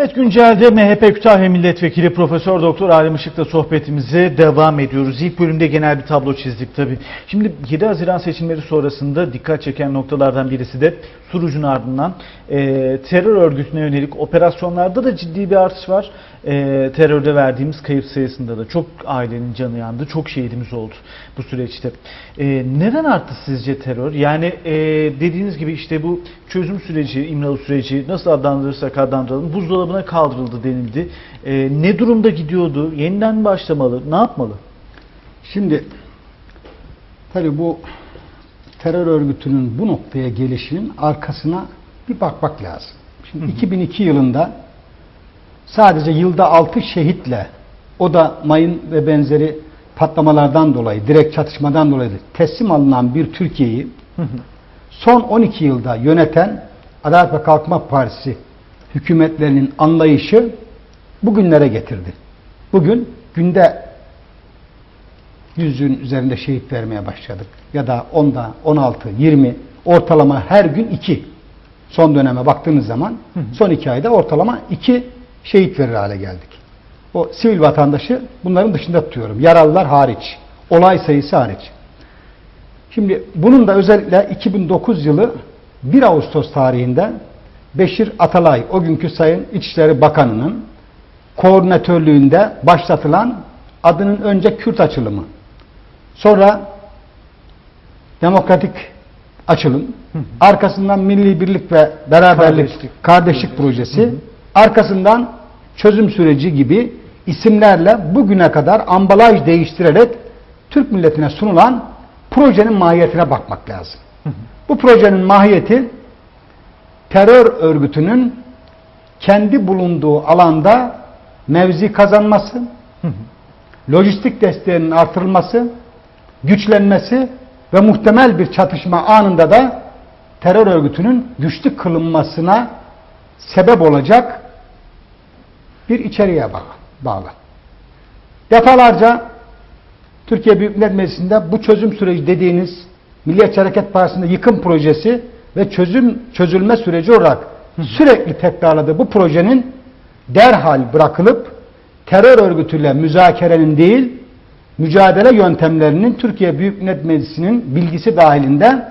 Evet güncelde MHP Kütahya Milletvekili Profesör Doktor Alem Işık'la sohbetimize devam ediyoruz. İlk bölümde genel bir tablo çizdik tabii. Şimdi 7 Haziran seçimleri sonrasında dikkat çeken noktalardan birisi de Suruc'un ardından e, terör örgütüne yönelik operasyonlarda da ciddi bir artış var. E, terörde verdiğimiz kayıp sayısında da çok ailenin canı yandı, çok şehidimiz oldu bu süreçte. E, neden arttı sizce terör? Yani e, dediğiniz gibi işte bu çözüm süreci, İmralı süreci nasıl adlandırırsak adlandıralım buzdolabına kaldırıldı denildi. E, ne durumda gidiyordu? Yeniden mi başlamalı? Ne yapmalı? Şimdi tabii bu terör örgütünün bu noktaya gelişinin arkasına bir bakmak lazım. Şimdi 2002 yılında sadece yılda 6 şehitle o da mayın ve benzeri patlamalardan dolayı, direkt çatışmadan dolayı teslim alınan bir Türkiye'yi son 12 yılda yöneten Adalet ve Kalkınma Partisi hükümetlerinin anlayışı bugünlere getirdi. Bugün günde yüzün üzerinde şehit vermeye başladık. Ya da 10'da 16, 20 ortalama her gün 2. Son döneme baktığınız zaman son 2 ayda ortalama 2 şehit verir hale geldik. O sivil vatandaşı bunların dışında tutuyorum. Yaralılar hariç. Olay sayısı hariç. Şimdi bunun da özellikle 2009 yılı 1 Ağustos tarihinde Beşir Atalay, o günkü Sayın İçişleri Bakanı'nın koordinatörlüğünde başlatılan adının önce Kürt açılımı, sonra Demokratik açılım, arkasından Milli Birlik ve Beraberlik Kardeşlik. Kardeşlik, Projesi, arkasından çözüm süreci gibi isimlerle bugüne kadar ambalaj değiştirerek Türk milletine sunulan projenin mahiyetine bakmak lazım. Bu projenin mahiyeti terör örgütünün kendi bulunduğu alanda mevzi kazanması, lojistik desteğinin artırılması, güçlenmesi ve muhtemel bir çatışma anında da terör örgütünün güçlü kılınmasına sebep olacak bir içeriğe bağ- bağlı. Defalarca Türkiye Büyük Millet Meclisi'nde bu çözüm süreci dediğiniz Milliyetçi Hareket Partisi'nde yıkım projesi ve çözüm çözülme süreci olarak sürekli tekrarladığı bu projenin derhal bırakılıp terör örgütüyle müzakerenin değil mücadele yöntemlerinin Türkiye Büyük Millet Meclisi'nin bilgisi dahilinde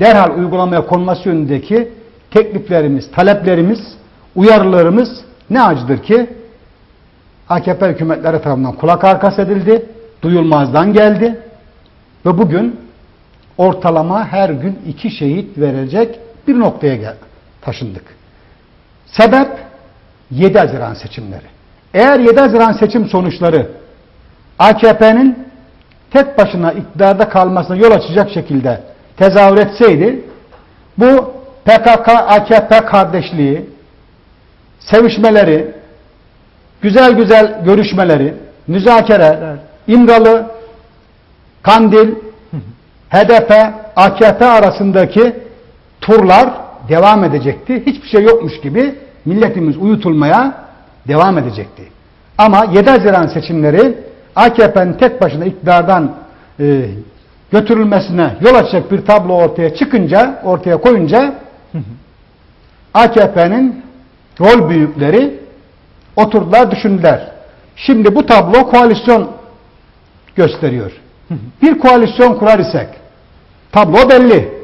derhal uygulamaya konması yönündeki tekliflerimiz, taleplerimiz, uyarılarımız ne acıdır ki AKP hükümetleri tarafından kulak arkası edildi, duyulmazdan geldi ve bugün ortalama her gün iki şehit verecek bir noktaya taşındık. Sebep 7 Haziran seçimleri. Eğer 7 Haziran seçim sonuçları AKP'nin tek başına iktidarda kalmasına yol açacak şekilde tezahür etseydi bu PKK AKP kardeşliği sevişmeleri güzel güzel görüşmeleri müzakere İmralı Kandil HDP AKP arasındaki turlar devam edecekti. Hiçbir şey yokmuş gibi milletimiz uyutulmaya devam edecekti. Ama 7 Haziran seçimleri AKP'nin tek başına iktidardan e, götürülmesine yol açacak bir tablo ortaya çıkınca, ortaya koyunca AKP'nin rol büyükleri oturdular, düşündüler. Şimdi bu tablo koalisyon gösteriyor. Bir koalisyon kurar isek tablo belli.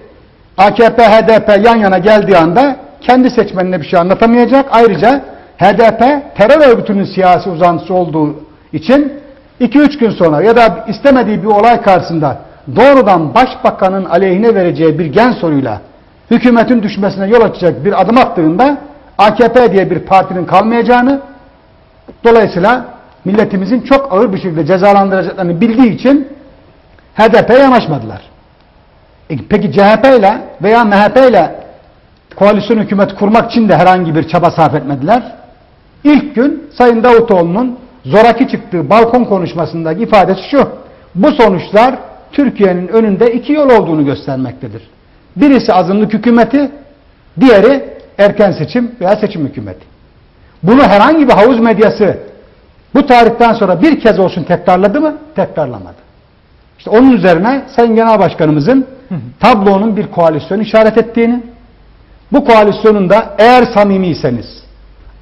AKP, HDP yan yana geldiği anda kendi seçmenine bir şey anlatamayacak. Ayrıca HDP terör örgütünün siyasi uzantısı olduğu için 2-3 gün sonra ya da istemediği bir olay karşısında doğrudan başbakanın aleyhine vereceği bir gen soruyla hükümetin düşmesine yol açacak bir adım attığında AKP diye bir partinin kalmayacağını dolayısıyla milletimizin çok ağır bir şekilde cezalandıracaklarını bildiği için HDP'ye yanaşmadılar. E, peki CHP ile veya MHP ile koalisyon hükümet kurmak için de herhangi bir çaba sarf etmediler. İlk gün Sayın Davutoğlu'nun zoraki çıktığı balkon konuşmasındaki ifadesi şu. Bu sonuçlar Türkiye'nin önünde iki yol olduğunu göstermektedir. Birisi azınlık hükümeti, diğeri erken seçim veya seçim hükümeti. Bunu herhangi bir havuz medyası bu tarihten sonra bir kez olsun tekrarladı mı? Tekrarlamadı. İşte onun üzerine Sayın Genel Başkanımızın tablonun bir koalisyon işaret ettiğini, bu koalisyonun da eğer samimiyseniz,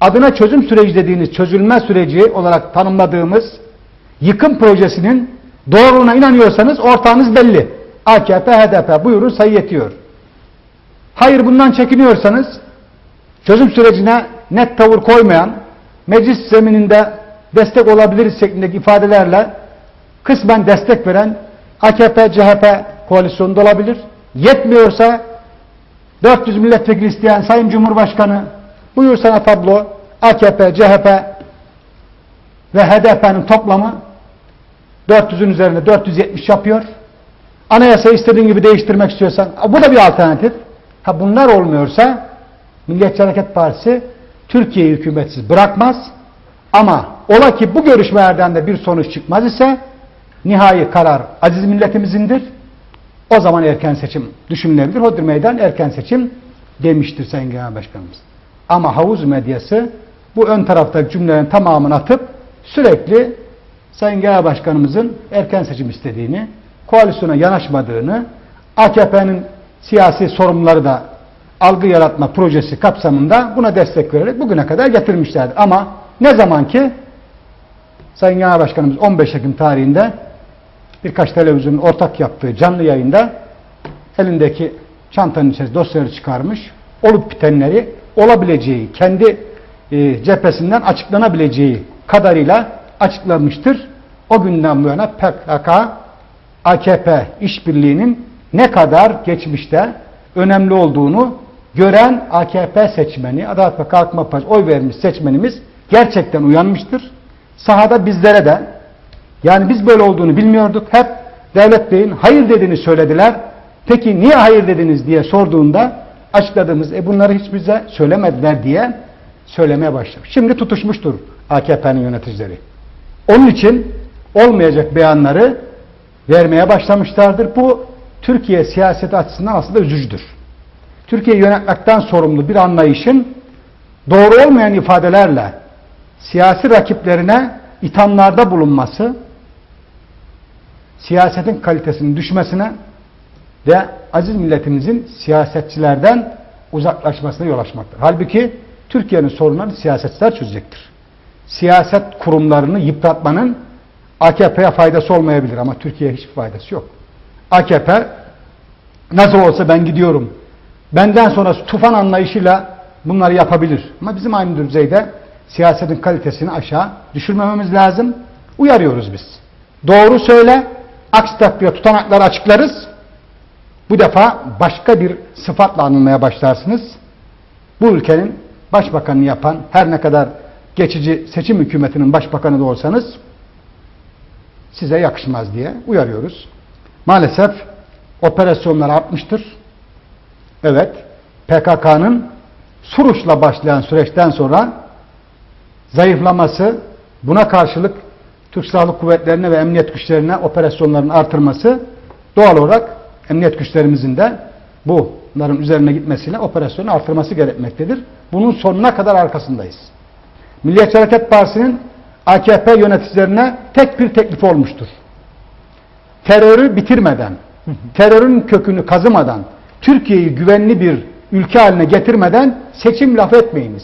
adına çözüm süreci dediğiniz çözülme süreci olarak tanımladığımız yıkım projesinin doğruluğuna inanıyorsanız ortağınız belli. AKP, HDP buyurun sayı yetiyor. Hayır bundan çekiniyorsanız çözüm sürecine net tavır koymayan, meclis zemininde destek olabiliriz şeklindeki ifadelerle kısmen destek veren AKP, CHP koalisyonunda olabilir. Yetmiyorsa 400 milletvekili isteyen Sayın Cumhurbaşkanı buyur sana tablo AKP, CHP ve HDP'nin toplamı 400'ün üzerinde 470 yapıyor. Anayasayı istediğin gibi değiştirmek istiyorsan bu da bir alternatif. Ha bunlar olmuyorsa Milliyetçi Hareket Partisi Türkiye'yi hükümetsiz bırakmaz. Ama ola ki bu görüşmelerden de bir sonuç çıkmaz ise nihai karar aziz milletimizindir. O zaman erken seçim düşünülebilir. Hodri meydan erken seçim demiştir Sayın Genel Başkanımız. Ama havuz medyası bu ön taraftaki cümlelerin tamamını atıp sürekli Sayın Genel Başkanımızın erken seçim istediğini, koalisyona yanaşmadığını, AKP'nin siyasi sorumluları da algı yaratma projesi kapsamında buna destek vererek bugüne kadar getirmişlerdi. Ama ne zaman ki Sayın Genel Başkanımız 15 Ekim tarihinde birkaç televizyonun ortak yaptığı canlı yayında elindeki çantanın içerisinde dosyaları çıkarmış, olup bitenleri olabileceği, kendi e, cephesinden açıklanabileceği kadarıyla açıklamıştır. O günden bu yana PKK, AKP işbirliğinin ne kadar geçmişte önemli olduğunu gören AKP seçmeni, Adalet ve Kalkınma Partisi oy vermiş seçmenimiz gerçekten uyanmıştır. Sahada bizlere de yani biz böyle olduğunu bilmiyorduk. Hep Devlet Bey'in hayır dediğini söylediler. Peki niye hayır dediniz diye sorduğunda açıkladığımız e bunları hiç bize söylemediler diye söylemeye başlamış. Şimdi tutuşmuştur AKP'nin yöneticileri. Onun için olmayacak beyanları vermeye başlamışlardır. Bu Türkiye siyaseti açısından aslında üzücüdür. Türkiye'yi yönetmekten sorumlu bir anlayışın doğru olmayan ifadelerle siyasi rakiplerine ithamlarda bulunması siyasetin kalitesinin düşmesine ve aziz milletimizin siyasetçilerden uzaklaşmasına yol açmaktır. Halbuki Türkiye'nin sorunlarını siyasetçiler çözecektir. Siyaset kurumlarını yıpratmanın AKP'ye faydası olmayabilir ama Türkiye'ye hiçbir faydası yok. AKP nasıl olsa ben gidiyorum. Benden sonra tufan anlayışıyla bunları yapabilir. Ama bizim aynı düzeyde siyasetin kalitesini aşağı düşürmememiz lazım. Uyarıyoruz biz. Doğru söyle, aksi takdirde tutanakları açıklarız. Bu defa başka bir sıfatla anılmaya başlarsınız. Bu ülkenin başbakanını yapan her ne kadar geçici seçim hükümetinin başbakanı da olsanız size yakışmaz diye uyarıyoruz. Maalesef operasyonlar artmıştır. Evet, PKK'nın Suruç'la başlayan süreçten sonra zayıflaması, buna karşılık Türk Silahlı Kuvvetlerine ve emniyet güçlerine operasyonların artırması doğal olarak emniyet güçlerimizin de bunların üzerine gitmesiyle operasyonu artırması gerekmektedir. Bunun sonuna kadar arkasındayız. Milliyetçi Hareket Partisi'nin AKP yöneticilerine tek bir teklifi olmuştur. Terörü bitirmeden, terörün kökünü kazımadan, Türkiye'yi güvenli bir ülke haline getirmeden seçim laf etmeyiniz.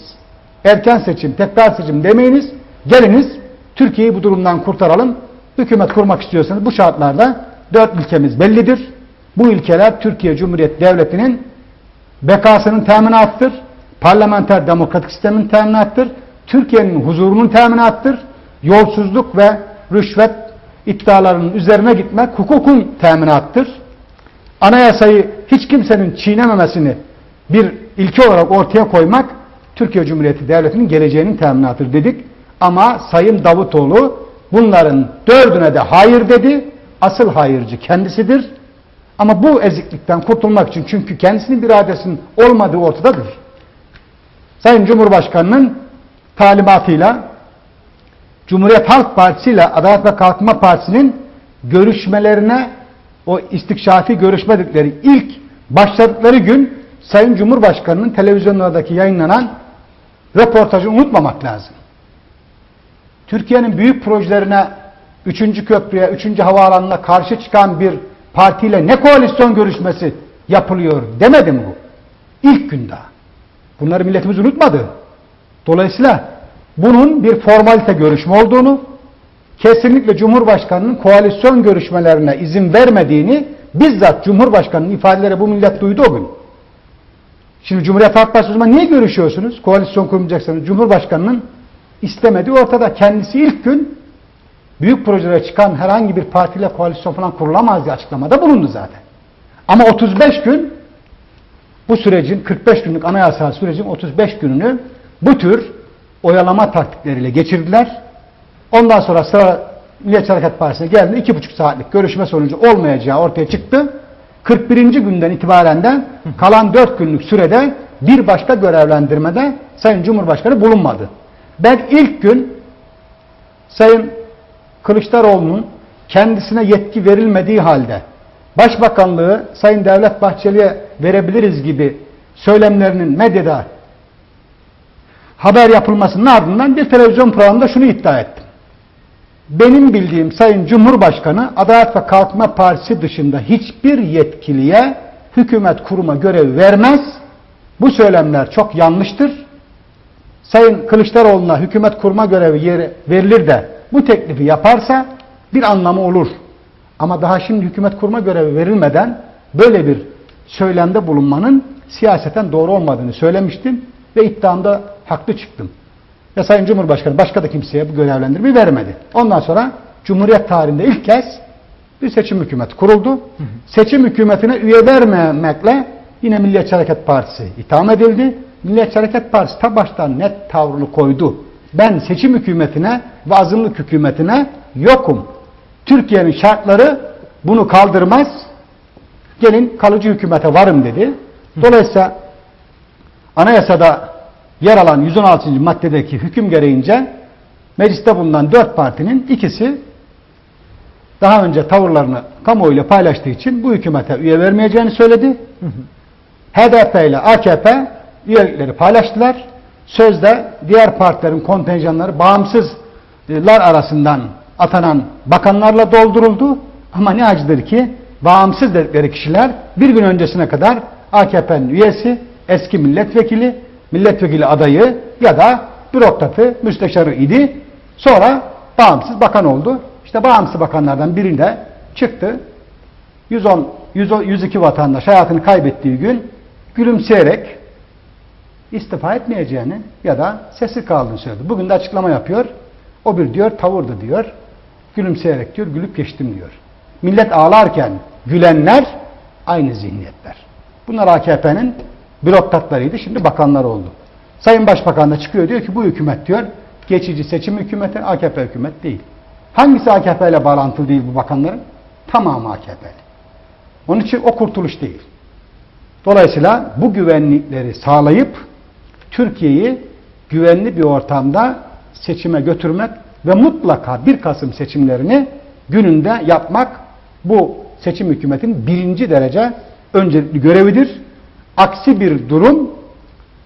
Erken seçim, tekrar seçim demeyiniz. Geliniz Türkiye'yi bu durumdan kurtaralım. Hükümet kurmak istiyorsanız bu şartlarda dört ilkemiz bellidir. Bu ilkeler Türkiye Cumhuriyeti Devleti'nin bekasının teminatıdır. Parlamenter demokratik sistemin teminatıdır. Türkiye'nin huzurunun teminatıdır. Yolsuzluk ve rüşvet iddialarının üzerine gitmek hukukun teminatıdır. Anayasayı hiç kimsenin çiğnememesini bir ilke olarak ortaya koymak Türkiye Cumhuriyeti Devleti'nin geleceğinin teminatıdır dedik. Ama Sayın Davutoğlu bunların dördüne de hayır dedi. Asıl hayırcı kendisidir. Ama bu eziklikten kurtulmak için çünkü kendisinin bir iradesinin olmadığı ortadadır. Sayın Cumhurbaşkanı'nın talimatıyla Cumhuriyet Halk Partisi ile Adalet ve Kalkınma Partisi'nin görüşmelerine o istikşafi görüşmedikleri ilk başladıkları gün Sayın Cumhurbaşkanı'nın televizyonlardaki yayınlanan röportajı unutmamak lazım. Türkiye'nin büyük projelerine 3. köprüye, 3. havaalanına karşı çıkan bir partiyle ne koalisyon görüşmesi yapılıyor demedim bu. İlk günde. Bunları milletimiz unutmadı. Dolayısıyla bunun bir formalite görüşme olduğunu, kesinlikle Cumhurbaşkanı'nın koalisyon görüşmelerine izin vermediğini bizzat Cumhurbaşkanı'nın ifadeleri bu millet duydu o gün. Şimdi Cumhuriyet Halk Partisi o zaman niye görüşüyorsunuz? Koalisyon kurmayacaksınız. Cumhurbaşkanı'nın istemediği ortada. Kendisi ilk gün büyük projelere çıkan herhangi bir partiyle koalisyon falan kurulamaz diye açıklamada bulundu zaten. Ama 35 gün bu sürecin 45 günlük anayasal sürecin 35 gününü bu tür oyalama taktikleriyle geçirdiler. Ondan sonra sıra Milliyetçi Hareket Partisi'ne geldi. iki buçuk saatlik görüşme sonucu olmayacağı ortaya çıktı. 41. günden itibaren de kalan 4 günlük sürede bir başka görevlendirmede Sayın Cumhurbaşkanı bulunmadı. Ben ilk gün Sayın Kılıçdaroğlu'nun kendisine yetki verilmediği halde Başbakanlığı Sayın Devlet Bahçeli'ye verebiliriz gibi söylemlerinin medyada haber yapılmasının ardından bir televizyon programında şunu iddia ettim. Benim bildiğim Sayın Cumhurbaşkanı Adalet ve Kalkınma Partisi dışında hiçbir yetkiliye hükümet kuruma görev vermez. Bu söylemler çok yanlıştır. Sayın Kılıçdaroğlu'na hükümet kurma görevi yeri verilir de bu teklifi yaparsa bir anlamı olur. Ama daha şimdi hükümet kurma görevi verilmeden böyle bir söylemde bulunmanın siyaseten doğru olmadığını söylemiştim ve iddiamda haklı çıktım. Ve Sayın Cumhurbaşkanı başka da kimseye bu görevlendirmeyi vermedi. Ondan sonra Cumhuriyet tarihinde ilk kez bir seçim hükümeti kuruldu. Seçim hükümetine üye vermemekle yine Milliyetçi Hareket Partisi itham edildi. Milliyetçi Hareket Partisi ta baştan net tavrını koydu. Ben seçim hükümetine ve azınlık hükümetine yokum. Türkiye'nin şartları bunu kaldırmaz. Gelin kalıcı hükümete varım dedi. Dolayısıyla anayasada yer alan 116. maddedeki hüküm gereğince mecliste bulunan dört partinin ikisi daha önce tavırlarını kamuoyuyla paylaştığı için bu hükümete üye vermeyeceğini söyledi. HDP ile AKP üyelikleri paylaştılar. Sözde diğer partilerin kontenjanları bağımsızlar arasından atanan bakanlarla dolduruldu. Ama ne acıdır ki bağımsız dedikleri kişiler bir gün öncesine kadar AKP'nin üyesi, eski milletvekili, milletvekili adayı ya da bürokratı, müsteşarı idi. Sonra bağımsız bakan oldu. İşte bağımsız bakanlardan birinde çıktı. 110, 110 102 vatandaş hayatını kaybettiği gün gülümseyerek istifa etmeyeceğini ya da sesi kaldığını söyledi. Bugün de açıklama yapıyor. O bir diyor tavırdı diyor. Gülümseyerek diyor gülüp geçtim diyor. Millet ağlarken gülenler aynı zihniyetler. Bunlar AKP'nin bürokratlarıydı. Şimdi bakanlar oldu. Sayın Başbakan da çıkıyor diyor ki bu hükümet diyor geçici seçim hükümeti AKP hükümet değil. Hangisi AKP ile bağlantılı değil bu bakanların? Tamamı AKP'li. Onun için o kurtuluş değil. Dolayısıyla bu güvenlikleri sağlayıp Türkiye'yi güvenli bir ortamda seçime götürmek ve mutlaka 1 Kasım seçimlerini gününde yapmak bu seçim hükümetinin birinci derece öncelikli görevidir. Aksi bir durum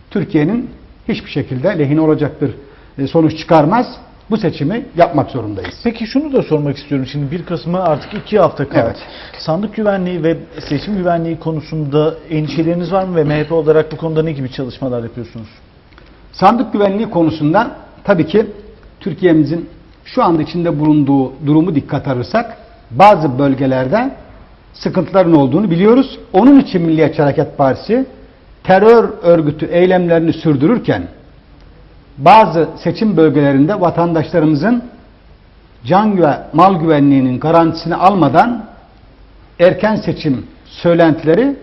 Türkiye'nin hiçbir şekilde lehine olacaktır. E, Sonuç çıkarmaz. Bu seçimi yapmak zorundayız. Peki şunu da sormak istiyorum. Şimdi 1 Kasım'a artık 2 hafta kaldı. Evet. Sandık güvenliği ve seçim güvenliği konusunda endişeleriniz var mı ve MHP olarak bu konuda ne gibi çalışmalar yapıyorsunuz? Sandık güvenliği konusunda tabii ki Türkiye'mizin şu anda içinde bulunduğu durumu dikkat alırsak bazı bölgelerde sıkıntıların olduğunu biliyoruz. Onun için Milliyetçi Hareket Partisi terör örgütü eylemlerini sürdürürken bazı seçim bölgelerinde vatandaşlarımızın can ve mal güvenliğinin garantisini almadan erken seçim söylentileri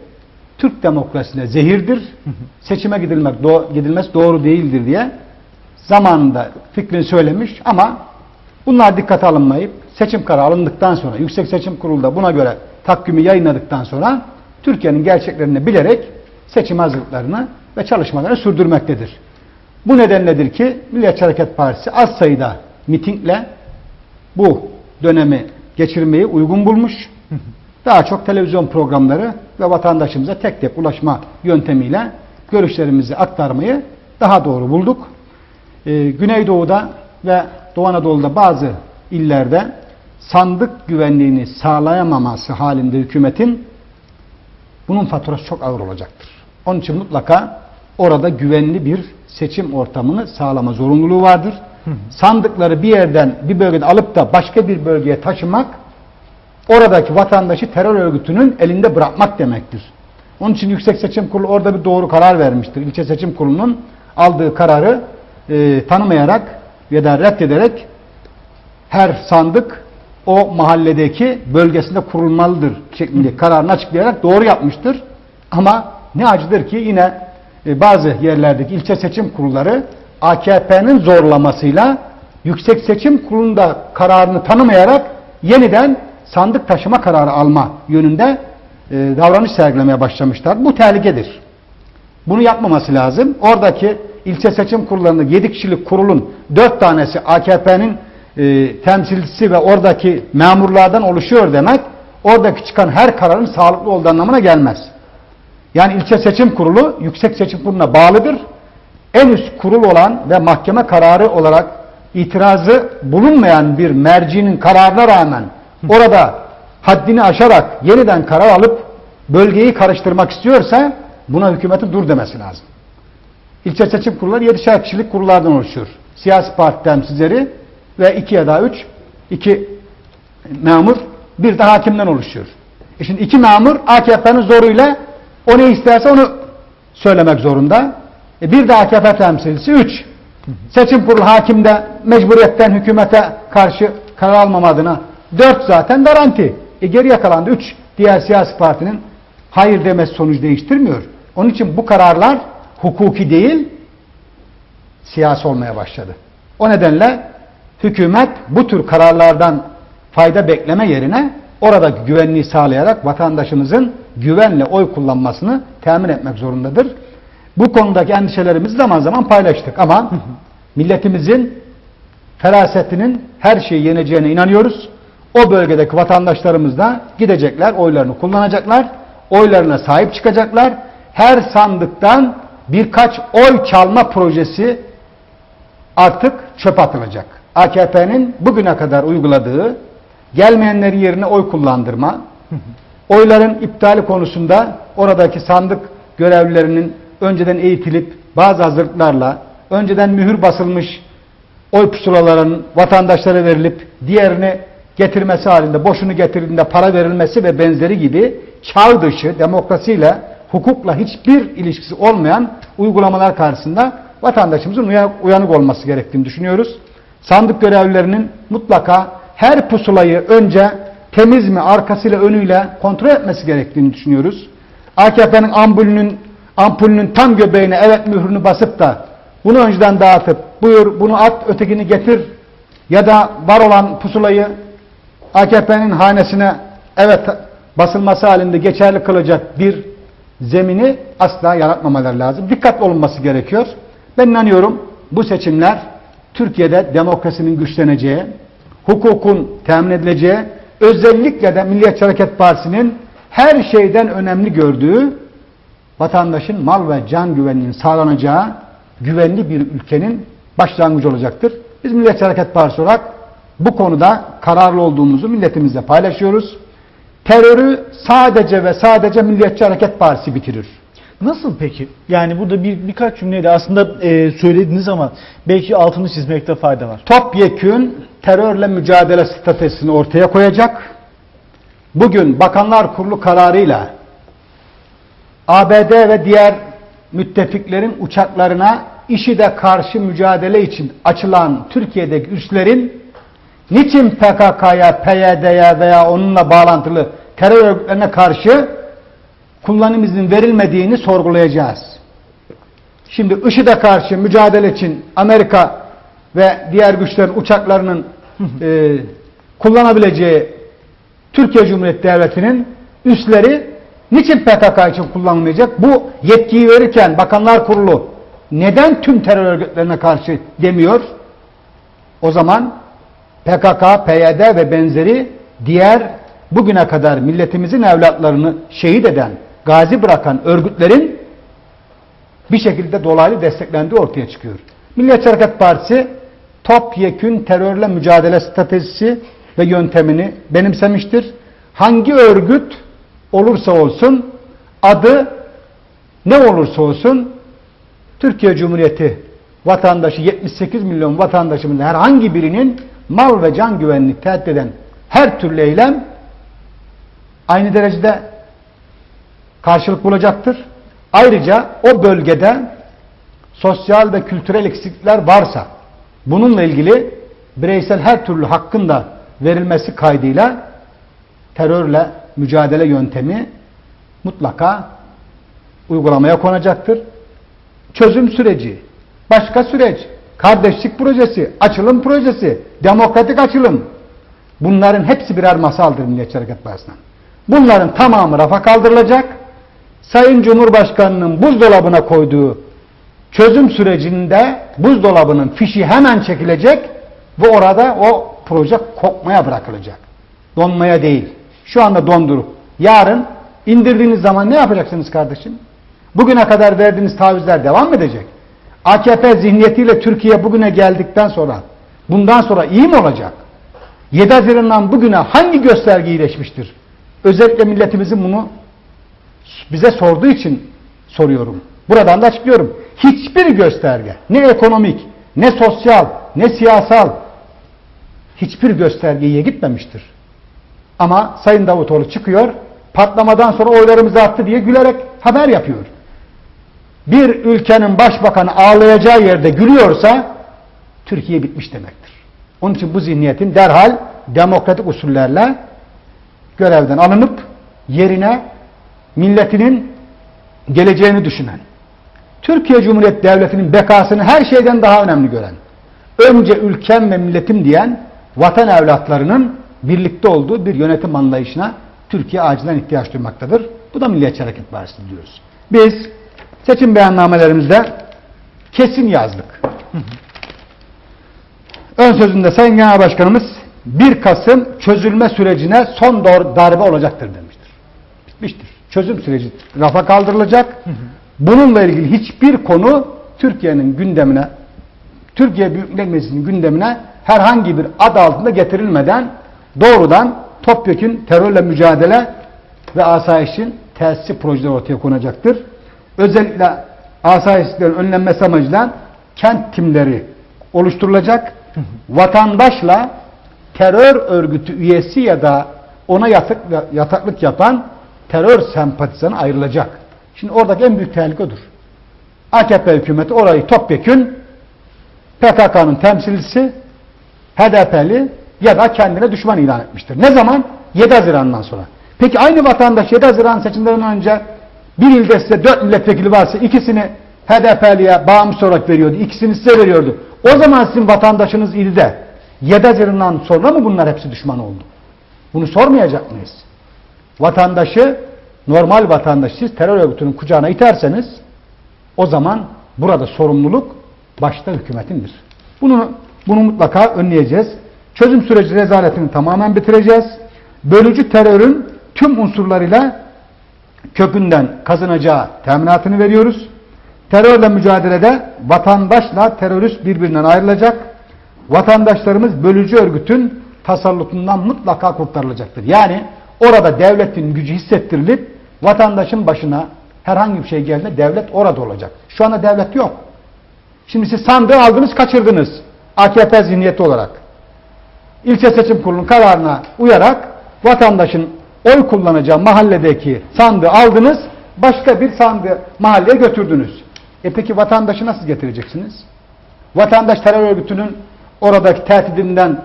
Türk demokrasisine zehirdir. Seçime gidilmek do- gidilmesi doğru değildir diye zamanında fikrini söylemiş ama bunlar dikkate alınmayıp seçim kararı alındıktan sonra Yüksek Seçim Kurulu da buna göre takvimi yayınladıktan sonra Türkiye'nin gerçeklerini bilerek seçim hazırlıklarını ve çalışmalarını sürdürmektedir. Bu nedenledir ki Milliyetçi Hareket Partisi az sayıda mitingle bu dönemi geçirmeyi uygun bulmuş. Daha çok televizyon programları ve vatandaşımıza tek tek ulaşma yöntemiyle görüşlerimizi aktarmayı daha doğru bulduk. Ee, Güneydoğu'da ve Doğu Anadolu'da bazı illerde sandık güvenliğini sağlayamaması halinde hükümetin bunun faturası çok ağır olacaktır. Onun için mutlaka orada güvenli bir seçim ortamını sağlama zorunluluğu vardır. Sandıkları bir yerden bir bölgeden alıp da başka bir bölgeye taşımak oradaki vatandaşı terör örgütünün elinde bırakmak demektir. Onun için Yüksek Seçim Kurulu orada bir doğru karar vermiştir. İlçe Seçim Kurulu'nun aldığı kararı e, tanımayarak ya da reddederek her sandık o mahalledeki bölgesinde kurulmalıdır şeklinde kararını açıklayarak doğru yapmıştır. Ama ne acıdır ki yine e, bazı yerlerdeki ilçe seçim kurulları AKP'nin zorlamasıyla Yüksek Seçim Kurulu'nda kararını tanımayarak yeniden sandık taşıma kararı alma yönünde e, davranış sergilemeye başlamışlar. Bu tehlikedir. Bunu yapmaması lazım. Oradaki ilçe seçim kurullarında 7 kişilik kurulun 4 tanesi AKP'nin e, temsilcisi ve oradaki memurlardan oluşuyor demek oradaki çıkan her kararın sağlıklı olduğu anlamına gelmez. Yani ilçe seçim kurulu yüksek seçim kuruluna bağlıdır. En üst kurul olan ve mahkeme kararı olarak itirazı bulunmayan bir mercinin kararına rağmen orada haddini aşarak yeniden karar alıp bölgeyi karıştırmak istiyorsa buna hükümetin dur demesi lazım. İlçe seçim kurulları 7'şer kişilik kurullardan oluşuyor. Siyasi parti temsilcileri ve iki ya da üç, iki memur, bir de hakimden oluşuyor. E şimdi iki memur AKP'nin zoruyla o ne isterse onu söylemek zorunda. E bir de AKP temsilcisi üç. Seçim kurulu hakimde mecburiyetten hükümete karşı karar almama adına dört zaten garanti. E geriye kalan da üç diğer siyasi partinin hayır demesi sonuç değiştirmiyor. Onun için bu kararlar hukuki değil, siyasi olmaya başladı. O nedenle hükümet bu tür kararlardan fayda bekleme yerine oradaki güvenliği sağlayarak vatandaşımızın güvenle oy kullanmasını temin etmek zorundadır. Bu konudaki endişelerimizi zaman zaman paylaştık ama milletimizin ferasetinin her şeyi yeneceğine inanıyoruz. O bölgedeki vatandaşlarımız da gidecekler, oylarını kullanacaklar, oylarına sahip çıkacaklar. Her sandıktan birkaç oy çalma projesi artık çöp atılacak. AKP'nin bugüne kadar uyguladığı gelmeyenlerin yerine oy kullandırma, oyların iptali konusunda oradaki sandık görevlilerinin önceden eğitilip bazı hazırlıklarla önceden mühür basılmış oy pusulalarının vatandaşlara verilip diğerini getirmesi halinde boşunu getirdiğinde para verilmesi ve benzeri gibi çağ dışı demokrasiyle hukukla hiçbir ilişkisi olmayan uygulamalar karşısında vatandaşımızın uya- uyanık olması gerektiğini düşünüyoruz. Sandık görevlilerinin mutlaka her pusulayı önce temiz mi arkasıyla önüyle kontrol etmesi gerektiğini düşünüyoruz. AKP'nin ampulünün ampulünün tam göbeğine evet mührünü basıp da bunu önceden dağıtıp buyur bunu at ötekini getir ya da var olan pusulayı AKP'nin hanesine evet basılması halinde geçerli kılacak bir zemini asla yaratmamaları lazım. Dikkatli olunması gerekiyor. Ben inanıyorum bu seçimler Türkiye'de demokrasinin güçleneceği, hukukun temin edileceği, özellikle de Milliyetçi Hareket Partisi'nin her şeyden önemli gördüğü vatandaşın mal ve can güvenliğinin sağlanacağı güvenli bir ülkenin başlangıcı olacaktır. Biz Milliyetçi Hareket Partisi olarak bu konuda kararlı olduğumuzu milletimizle paylaşıyoruz. Terörü sadece ve sadece Milliyetçi Hareket Partisi bitirir. Nasıl peki? Yani burada bir birkaç cümleyle aslında e, söylediniz ama belki altını çizmekte fayda var. topyekün terörle mücadele stratejisini ortaya koyacak. Bugün Bakanlar Kurulu kararıyla ABD ve diğer müttefiklerin uçaklarına IŞİD'e karşı mücadele için açılan Türkiye'deki üslerin niçin PKK'ya, PYD'ye veya onunla bağlantılı terör örgütlerine karşı kullanım izni verilmediğini sorgulayacağız. Şimdi IŞİD'e karşı mücadele için Amerika ve diğer güçlerin uçaklarının e, kullanabileceği Türkiye Cumhuriyeti Devleti'nin üsleri niçin PKK için kullanılmayacak? Bu yetkiyi verirken Bakanlar Kurulu neden tüm terör örgütlerine karşı demiyor? O zaman PKK, PYD ve benzeri diğer bugüne kadar milletimizin evlatlarını şehit eden, gazi bırakan örgütlerin bir şekilde dolaylı desteklendiği ortaya çıkıyor. Milliyetçi Hareket Partisi topyekün terörle mücadele stratejisi ve yöntemini benimsemiştir. Hangi örgüt olursa olsun, adı ne olursa olsun Türkiye Cumhuriyeti vatandaşı 78 milyon vatandaşımızın herhangi birinin mal ve can güvenliğini tehdit eden her türlü eylem aynı derecede karşılık bulacaktır. Ayrıca o bölgede sosyal ve kültürel eksiklikler varsa bununla ilgili bireysel her türlü hakkın da verilmesi kaydıyla terörle mücadele yöntemi mutlaka uygulamaya konacaktır. Çözüm süreci, başka süreç, kardeşlik projesi, açılım projesi, demokratik açılım. Bunların hepsi birer masaldır Milliyetçi Hareket Partisi'nden. Bunların tamamı rafa kaldırılacak. Sayın Cumhurbaşkanı'nın buzdolabına koyduğu çözüm sürecinde buzdolabının fişi hemen çekilecek ve orada o proje kokmaya bırakılacak. Donmaya değil. Şu anda dondurup yarın indirdiğiniz zaman ne yapacaksınız kardeşim? Bugüne kadar verdiğiniz tavizler devam mı edecek? AKP zihniyetiyle Türkiye bugüne geldikten sonra bundan sonra iyi mi olacak? 7 Haziran'dan bugüne hangi gösterge iyileşmiştir? Özellikle milletimizin bunu bize sorduğu için soruyorum. Buradan da açıklıyorum. Hiçbir gösterge, ne ekonomik, ne sosyal, ne siyasal hiçbir gösterge iyiye gitmemiştir. Ama Sayın Davutoğlu çıkıyor, patlamadan sonra oylarımız arttı diye gülerek haber yapıyor. Bir ülkenin başbakanı ağlayacağı yerde gülüyorsa Türkiye bitmiş demektir. Onun için bu zihniyetin derhal demokratik usullerle görevden alınıp yerine milletinin geleceğini düşünen, Türkiye Cumhuriyeti Devleti'nin bekasını her şeyden daha önemli gören, önce ülkem ve milletim diyen vatan evlatlarının birlikte olduğu bir yönetim anlayışına Türkiye acilen ihtiyaç duymaktadır. Bu da Milliyetçi Hareket Partisi diyoruz. Biz seçim beyannamelerimizde kesin yazdık. Ön sözünde Sayın Genel Başkanımız 1 Kasım çözülme sürecine son darbe olacaktır demiştir. Bitmiştir. Çözüm süreci rafa kaldırılacak. Bununla ilgili hiçbir konu Türkiye'nin gündemine, Türkiye Büyük Millet Meclisi'nin gündemine herhangi bir ad altında getirilmeden doğrudan topyekun terörle mücadele ve asayişin tesisi projeleri ortaya konacaktır. Özellikle asayişlerin önlenmesi amacıyla kent timleri oluşturulacak. Vatandaşla terör örgütü üyesi ya da ona yatak, yataklık yapan terör sempatizanı ayrılacak. Şimdi oradaki en büyük tehlike odur. AKP hükümeti orayı topyekün PKK'nın temsilcisi HDP'li ya da kendine düşman ilan etmiştir. Ne zaman? 7 Haziran'dan sonra. Peki aynı vatandaş 7 Haziran seçimlerinden önce bir ilde size 4 milletvekili varsa ikisini HDP'liye bağımsız olarak veriyordu. ikisini size veriyordu. O zaman sizin vatandaşınız ilde 7 Haziran'dan sonra mı bunlar hepsi düşman oldu? Bunu sormayacak mıyız? Vatandaşı, normal vatandaşı siz terör örgütünün kucağına iterseniz o zaman burada sorumluluk başta hükümetindir. Bunu, bunu mutlaka önleyeceğiz. Çözüm süreci rezaletini tamamen bitireceğiz. Bölücü terörün tüm unsurlarıyla kökünden kazanacağı teminatını veriyoruz. Terörle mücadelede vatandaşla terörist birbirinden ayrılacak. Vatandaşlarımız bölücü örgütün tasallutundan mutlaka kurtarılacaktır. Yani orada devletin gücü hissettirilip vatandaşın başına herhangi bir şey geldiğinde devlet orada olacak. Şu anda devlet yok. Şimdi siz sandığı aldınız kaçırdınız. AKP zihniyeti olarak. İlçe seçim kurulunun kararına uyarak vatandaşın oy kullanacağı mahalledeki sandığı aldınız, başka bir sandığı mahalleye götürdünüz. E peki vatandaşı nasıl getireceksiniz? Vatandaş terör örgütünün oradaki tehdidinden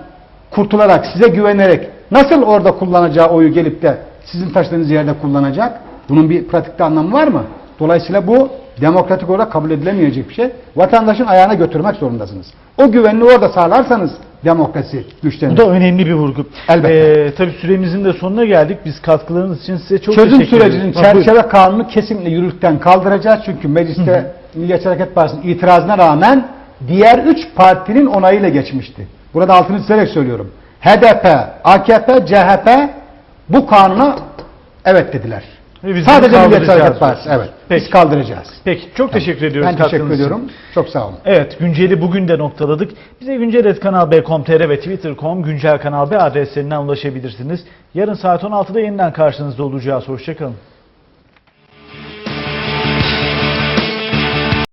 kurtularak, size güvenerek nasıl orada kullanacağı oyu gelip de sizin taşıdığınız yerde kullanacak? Bunun bir pratikte anlamı var mı? Dolayısıyla bu demokratik olarak kabul edilemeyecek bir şey. Vatandaşın ayağına götürmek zorundasınız. O güvenliği orada sağlarsanız demokrasi güçlenir. Bu da önemli bir vurgu. Elbette. Ee, tabii süremizin de sonuna geldik. Biz katkılarınız için size çok Çözüm teşekkür sürecinin ederiz. Ha, buyurun. çerçeve kanunu kesinlikle yürürlükten kaldıracağız. Çünkü mecliste Milliyetçi Hareket Partisi'nin itirazına rağmen diğer üç partinin onayıyla geçmişti. Burada altını çizerek söylüyorum. HDP, AKP, CHP bu kanuna evet dediler. Ve biz Sadece Milliyetçi Hareket Partisi evet. Peki. Biz kaldıracağız. Peki çok teşekkür ediyoruz. Ben teşekkür için. ediyorum. Çok sağ olun. Evet, günceli bugün de noktaladık. Bize güncel.kanalb.com.tr ve twitter.com güncel kanal B adreslerinden ulaşabilirsiniz. Yarın saat 16'da yeniden karşınızda olacağız. Hoşçakalın.